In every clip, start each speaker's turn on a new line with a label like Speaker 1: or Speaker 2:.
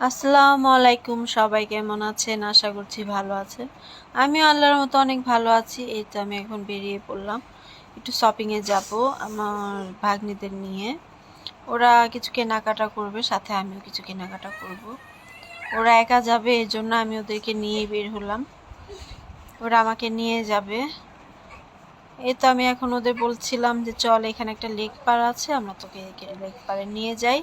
Speaker 1: আসসালামু আলাইকুম সবাই কেমন আছেন? আশা করছি ভালো আছেন। আমি আল্লাহর মতো অনেক ভালো আছি। এই তো আমি এখন বেরিয়ে পড়লাম। একটু শপিংয়ে যাব আমার ভাগ্নিদের নিয়ে। ওরা কিছু কেনাকাটা করবে, সাথে আমিও কিছু কেনাকাটা করব। ওরা একা যাবে, এই জন্য আমি ওদেরকে নিয়ে বের হলাম। ওরা আমাকে নিয়ে যাবে। এই তো আমি এখন ওদের বলছিলাম যে, চল এখানে একটা লেক পার আছে, আমরা তোকে লেক পারে নিয়ে যাই।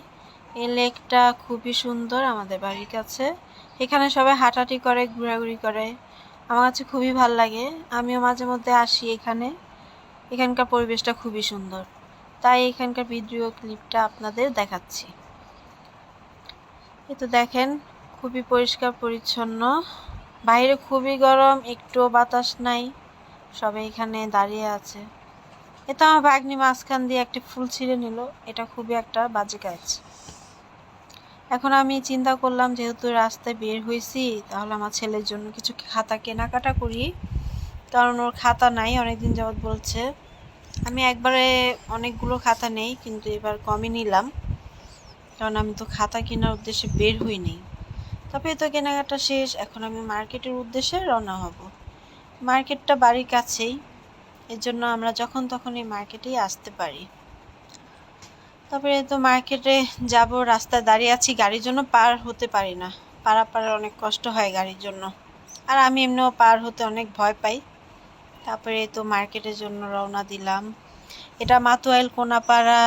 Speaker 1: এই লেকটা খুবই সুন্দর আমাদের বাড়ির কাছে। এখানে সবাই হাঁটাহাঁটি করে, ঘোরাঘুরি করে। আমার কাছে খুবই ভালো লাগে। আমিও মাঝে মধ্যে আসি এখানে। এখানকার পরিবেশটা খুবই সুন্দর। তাই এখানকার ভিডিও ক্লিপটা আপনাদের দেখাচ্ছি। এই তো দেখেন, খুবই পরিষ্কার, পরিচ্ছন্ন। বাইরে খুবই গরম, একটুও বাতাস নাই। সবাই এখানে দাঁড়িয়ে আছে। এটা আমার ভাগ্নি মাঝখান দিয়ে একটা ফুল ছিঁড়ে নিল। এটা খুবই একটা বাজে কাজ। এখন আমি চিন্তা করলাম, যেহেতু রাস্তায় বের হয়েছি, তাহলে আমার ছেলের জন্য কিছু খাতা কেনাকাটা করি। কারণ ওর খাতা নাই, অনেকদিন যাবৎ বলছে। আমি একবারে অনেকগুলো খাতা নেই, কিন্তু এবার কমই নিলাম। কারণ আমি তো খাতা কেনার উদ্দেশ্যে বের হই হইনি তবে তো কেনাকাটা শেষ, এখন আমি মার্কেটের উদ্দেশ্যে রওনা হব। মার্কেটটা বাড়ির কাছেই, এর জন্য আমরা যখন তখন এই মার্কেটেই আসতে পারি। তারপরে তো মার্কেটে যাব, রাস্তায় দাঁড়িয়ে আছি, গাড়ির জন্য পার হতে পারি না। পারাপারের অনেক কষ্ট হয় গাড়ির জন্য। আর আমি এমনিও পার হতে অনেক ভয় পাই। তারপরে তো মার্কেটের জন্য রওনা দিলাম। এটা মাতুয়াইল কোনাপাড়া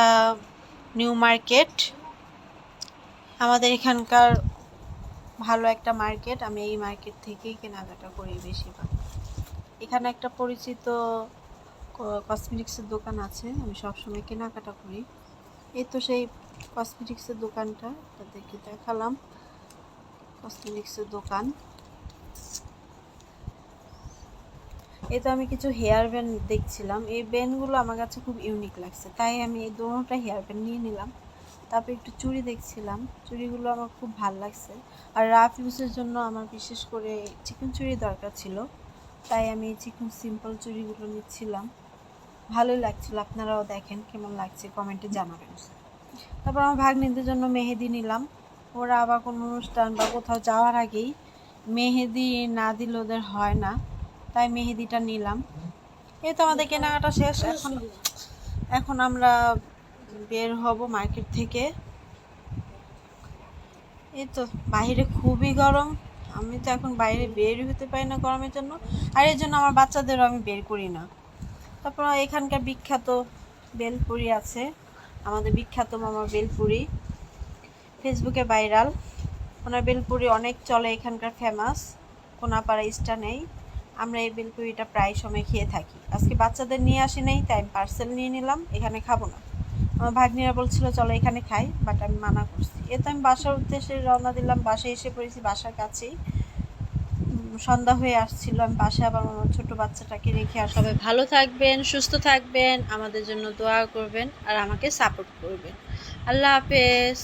Speaker 1: নিউ মার্কেট। আমাদের এখানকার ভালো একটা মার্কেট। আমি এই মার্কেট থেকেই কেনাকাটা করি বেশিরভাগ। এখানে একটা পরিচিত কসমেটিক্সের দোকান আছে। আমি সবসময় কেনাকাটা করি। এই তো সেই কসমেটিক্সের দোকানটা তাদেরকে দেখালাম? কসমেটিক্সের দোকান। এই তো আমি কিছু হেয়ার ব্যান্ড দেখছিলাম। এই ব্যান্ডগুলো আমার কাছে খুব ইউনিক লাগছে। তাই আমি এই দোনোটা হেয়ার ব্যান্ড নিয়ে নিলাম। তারপর একটু চুড়ি দেখছিলাম। চুড়িগুলো আমার খুব ভালো লাগছে। আর রাফ ইউজের জন্য আমার বিশেষ করে চিকন চুড়ি দরকার ছিল। তাই আমি চিকন সিম্পল চুড়িগুলো নিচ্ছিলাম। ভালোই লাগছিল, আপনারাও দেখেন কেমন লাগছে, কমেন্টে জানাবেন। তারপর আমার ভাগ্নিদের জন্য মেহেদি নিলাম। ওরা আবার কোনো অনুষ্ঠান বা কোথাও যাওয়ার আগেই মেহেদি না দিলে ওদের হয় না, তাই মেহেদিটা নিলাম। এই তো আমাদের কেনাকাটা শেষ, এখন এখন আমরা বের হব মার্কেট থেকে। এই তো, বাইরে খুবই গরম। আমি তো এখন বাইরে বের হতে পারি না গরমের জন্য। আর এর জন্য আমার বাচ্চাদেরও আমি বের করি না। তারপর এখানকার বিখ্যাত বেলপুরি আছে। আমাদের বিখ্যাত মামা বেলপুরি। ফেসবুকে ভাইরাল। ওনার বেলপুরি অনেক চলে, এখানকার ফেমাস কোনাপাড়া ইস্টা নেই। আমরা এই বেলপুরিটা প্রায় সময় খেয়ে থাকি। আজকে বাচ্চাদের নিয়ে আসি নেই, তাই পার্সেল নিয়ে নিলাম। এখানে খাব না। আমার ভাগ্নিরা বলছিল, চলো এখানে খাই। বাট আমি মানা করছি। এ তো আমি বাসার উদ্দেশ্যে রওনা দিলাম। বাসায় এসে পড়েছি, বাসার কাছেই। সন্ধ্যা হয়ে আসছিল, আমি পাশে আবার আমার ছোট বাচ্চাটাকে রেখে আর সবাই ভালো থাকবেন, সুস্থ থাকবেন, আমাদের জন্য দোয়া করবেন আর আমাকে সাপোর্ট করবেন। আল্লাহ হাফেজ।